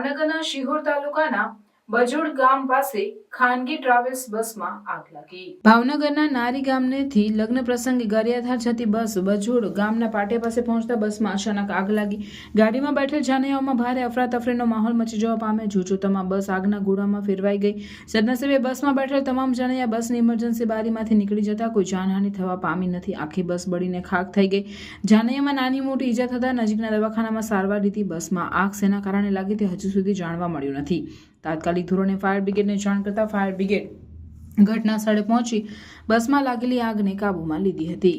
ભાવનગરના શિહોર તાલુકાના બજોડ ગામ પાસે ખાનગી ટ્રાવેલ્સ બસમાં આગ લાગી. ભાવનગરના નારી ગામનેથી લગ્ન પ્રસંગે ગરિયાધાર જતી બસ બજોડ ગામના પાટિયા પાસે પહોંચતા બસમાં અચાનક આગ લાગી. ગાડીમાં બેઠેલ જાનૈયાઓમાં ભારે અફરાતફરીનો માહોલ મચી જવા પામે જૂજોતામાં બસ આગના ગોળામાં ફેરવાઈ ગઈ. સદનસીબે બસમાં બેઠેલ તમામ જાનૈયા બસની ઇમરજન્સી બારીમાંથી નીકળી જતા કોઈ જાનહાનિ થવા પામી નથી. આખી બસ બળીને ખાક થઈ ગઈ. જાનૈયામાં નાની મોટી ઈજા થતાં નજીકના દવાખાનામાં સારવાર લીધી. બસમાં આગ શેના કારણે લાગી તે હજુ સુધી જાણવા મળ્યું નથી. તાત્કાલિક ધોરણે ફાયર બ્રિગેડને જાણ કરતા ફાયર બ્રિગેડ ઘટના સ્થળે પહોંચી બસમાં લાગેલી આગને કાબૂમાં લીધી હતી.